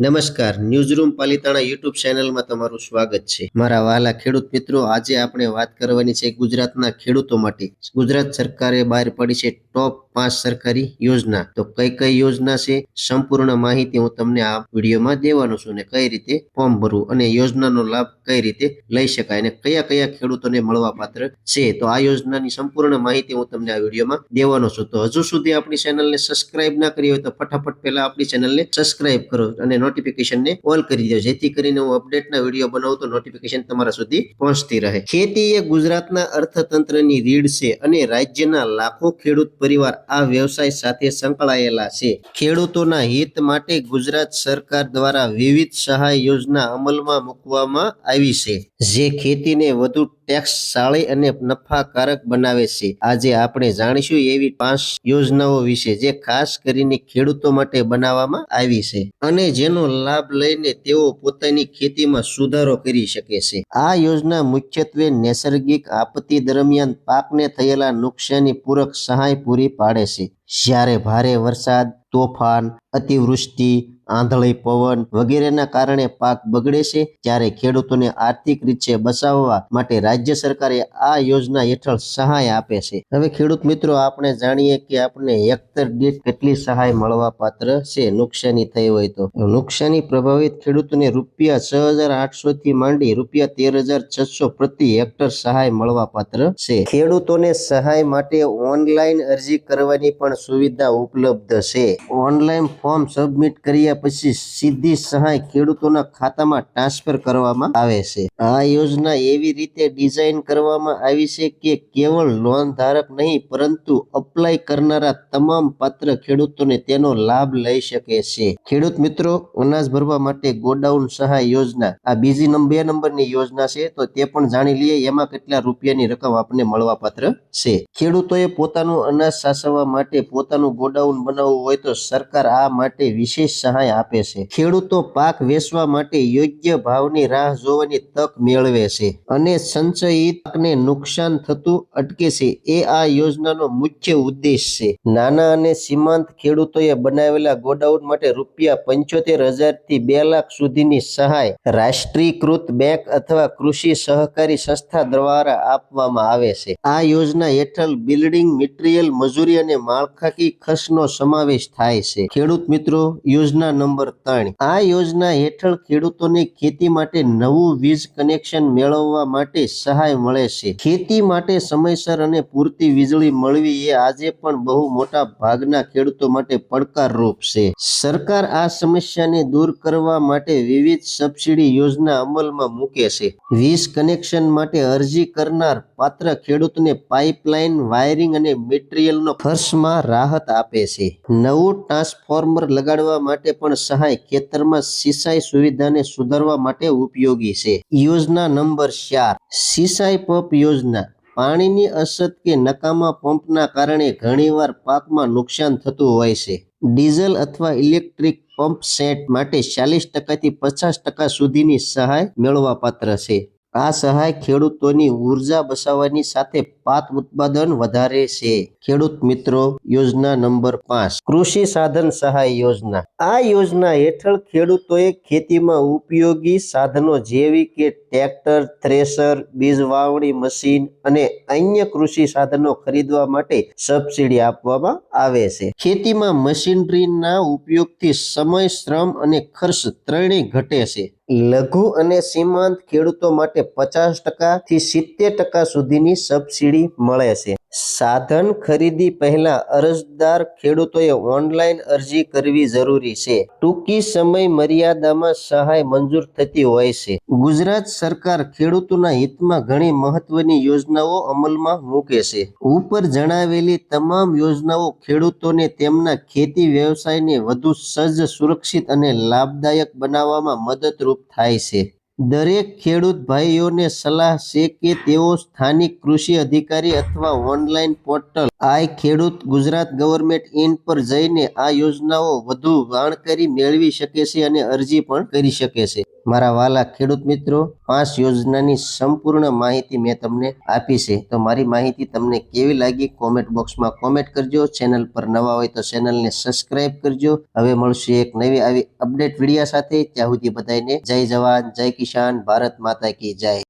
નમસ્કાર. Newsroom Palitana YouTube ચેનલમાં તમારું સ્વાગત છે. મારા વહાલા ખેડૂત મિત્રો, આજે આપણે વાત કરવાની છે ગુજરાતના ખેડૂતો માટે. ગુજરાત સરકારે બહાર પાડી છે ટોપ પાંચ સરકારી યોજના. તો કઈ કઈ યોજના છે? સંપૂર્ણ માહિતી હું તમને આ વિડીયોમાં દેવાનો છું અને કઈ રીતે ફોર્મ ભરવું અને યોજનાનો લાભ કઈ રીતે લઈ શકાય અને કયા કયા ખેડૂતોને મળવા પાત્ર છે? તો આ યોજનાની સંપૂર્ણ માહિતી હું તમને આ વિડીયોમાં દેવાનો છું. તો હજુ સુધી આપણી ચેનલને સબસ્ક્રાઇબ ના કરી હોય તો ફટાફટ પહેલા આપણી ચેનલને સબસ્ક્રાઇબ કરો અને નોટિફિકેશનને ઓલ કરી દો જેથી કરીને હું અપડેટના વીડિયો બનાવું તો નોટિફિકેશન તમારા સુધી પહોંચતી રહે. ખેતી એ ગુજરાતના અર્થતંત્રની રીડ છે અને રાજ્યના લાખો ખેડૂત પરિવાર આ વ્યવસાય સાથે સંકળાયેલા છે. ખેડૂતોના હિત માટે ગુજરાત સરકાર દ્વારા વિવિધ સહાય યોજના અમલમાં મૂકવામાં આવી છે. જે ખેતીને વધુ ટેક્સ અને નફાકારક બનાવે છે. આજે આપણે જાણીશું એવી પાંચ યોજનાઓ વિશે જે ખાસ કરીને ખેડૂતો માટે બનાવવામાં આવી છે અને જેનો લાભ લઈને તેઓ પોતાની ખેતીમાં સુધારો કરી શકે છે. આ યોજના મુખ્યત્વે નૈસર્ગિક આપત્તિ દરમિયાન પાકને થયેલા નુકસાની પૂરક સહાય પૂરી પાડે છે. જ્યારે ભારે વરસાદ, તોફાન, અતિવૃષ્ટિ આંધળી, પવન વગેરેના કારણે પાક બગડે છે, ત્યારે ખેડૂતોને આર્થિક રીતે બચાવવા માટે રાજ્ય સરકારે આ યોજના હેઠળ સહાય આપે છે. હવે ખેડૂત મિત્રો, આપણે જાણીએ કે આપણે હેક્ટર દીઠ કેટલી સહાય મળવા પાત્ર છે? નુકસાની થઈ હોય તો. નુકસાની પ્રભાવિત ખેડૂતોને રૂપિયા છ હજાર આઠસો થી માંડી રૂપિયા તેર હજાર છસો પ્રતિ હેક્ટર સહાય મળવા પાત્ર છે. ખેડૂતોને સહાય માટે ઓનલાઈન અરજી કરવાની પણ સુવિધા ઉપલબ્ધ છે. ઓનલાઈન ફોર્મ સબમિટ કર્યા પછી સીધી સહાય ખેડૂતોના ખાતામાં ટ્રાન્સફર કરવામાં આવે છે. આ યોજના એવી રીતે ડિઝાઇન કરવામાં આવી છે કે કેવળ લોન ધારક નહીં, પરંતુ અપ્લાય કરનારા તમામ પાત્ર ખેડૂતોને તેનો લાભ લઈ શકે છે. ખેડૂત મિત્રો, અનાજ ભરવા માટે ગોડાઉન સહાય યોજના. આ બીજી બે નંબરની યોજના છે, તો તે પણ જાણી લઈએ એમાં કેટલા રૂપિયાની રકમ આપણને મળવા પાત્ર છે. ખેડૂતોએ પોતાનું અનાજ સાચવવા માટે પોતાનું ગોડાઉન બનાવવું હોય તો સરકાર આ માટે વિશેષ સહાય આપે છે. ખેડૂતો પાક વેચવા માટે યોગ્ય ભાવની રાહ જોવાની તક મેળવે છે અને સંચયિત પાકને નુકસાન થતું અટકે છે. એ આ યોજનાનો મુખ્ય ઉદ્દેશ છે. નાના અને સીમાંત ખેડૂતોએ બનાવેલા ગોડાઉન માટે રૂપિયા પંચોતેર હજારથી બે લાખ સુધીની સહાય રાષ્ટ્રીયકૃત બેંક અથવા કૃષિ સહકારી સંસ્થા દ્વારા આપવામાં આવે છે. આ યોજના હેઠળ બિલ્ડિંગ, મટીરિયલ, મજૂરી અને માળખાકી ખર્ચનો સમાવેશ થાય છે. ખેડૂત મિત્રો યોજના નંબર ત્રણ. આ યોજના હેઠળ ખેડૂતોને ખેતી માટે નવું વીજ કનેક્શન મેળવવા માટે સહાય મળે છે. ખેતી માટે સમયસર અને પૂરતી વીજળી મળવી એ આજે પણ બહુ મોટા ભાગના ખેડૂતો માટે પડકારરૂપ છે. સરકાર આ સમસ્યાને દૂર કરવા માટે વિવિધ સબસિડી યોજના અમલમાં મૂકે છે. વીજ કનેક્શન માટે અરજી કરનાર પાત્ર ખેડૂતને પાઇપલાઇન, વાયરિંગ અને મટીરિયલનો ખર્ચમાં રાહત આપે છે. નવું ટ્રાન્સફોર્મર લગાડવા માટે પણ સહાય ખેતરમાં સિંચાઈ સુવિધાને સુધારવા માટે ઉપયોગી છે. યોજના નંબર ચાર, સિંચાઈ પંપ યોજના. પાણીની અછત કે નકામા પંપના કારણે ઘણીવાર પાકમાં નુકસાન થતું હોય છે. ડીઝલ અથવા ઇલેક્ટ્રિક પંપ સેટ માટે ચાલીસ ટકાથી પચાસ ટકા સુધીની સહાય મેળવવા પાત્ર છે. આ સહાય ખેડૂતોની ઊર્જા બચાવવાની સાથે પાક ઉત્પાદન વધારે છે. ખેડૂત મિત્રો, યોજના નંબર પાંચ, કૃષિ સાધન સહાય યોજના. આ યોજના હેઠળ ખેડૂતોએ ખેતીમાં ઉપયોગી સાધનો જેવી કે ટ્રેક્ટર થ્રેશર બીજ વાવણી મશીન અને અન્ય કૃષિ સાધનો ખરીદવા માટે સબસિડી આપવામાં આવે છે. ખેતીમાં મશીનરીના ઉપયોગથી સમય, શ્રમ અને ખર્ચ ત્રણેય ઘટે છે. લઘુ અને સીમાંત ખેડૂતો માટે પચાસ ટકા થી સિત્તેર ટકા સુધીની સબસિડી મળે છે. સાધન ખરીદી પહેલા અરજદાર ખેડૂતોએ ઓનલાઈન અરજી કરવી જરૂરી છે. ટૂંકી સમય મર્યાદામાં સહાય મંજૂર થતી હોય છે. ગુજરાત સરકાર ખેડૂતોના હિતમાં ઘણી મહત્વની યોજનાઓ અમલમાં મૂકે છે. ઉપર જણાવેલી તમામ યોજનાઓ ખેડૂતોને તેમના ખેતી વ્યવસાયને વધુ સજ્જ, સુરક્ષિત અને લાભદાયક બનાવવામાં મદદરૂપ થાય છે. દરેક ખેડૂત ભાઈઓને સલાહ છે કે તેઓ સ્થાનિક કૃષિ અધિકારી અથવા ઓનલાઈન પોર્ટલ આઈ ખેડૂત ગુજરાત ગવર્મેન્ટ ઇન પર જઈને આ યોજનાઓ વધુ જાણકારી મેળવી શકે છે અને અરજી પણ કરી શકે છે. મારા વાલા ખેડૂત મિત્રો, પાંચ યોજનાની સંપૂર્ણ માહિતી મેં તમને આપી છે. તો મારી માહિતી તમને કેવી લાગી કોમેન્ટ બોક્સમાં કોમેન્ટ કરજો. ચેનલ પર નવા હોય તો ચેનલને સબસ્ક્રાઇબ કરજો. હવે મળશું એક નવી, આવી અપડેટ વિડીયા સાથે. ત્યાં સુધી બધાને જય જવાન, જય કિસાન, ભારત માતા કી જય.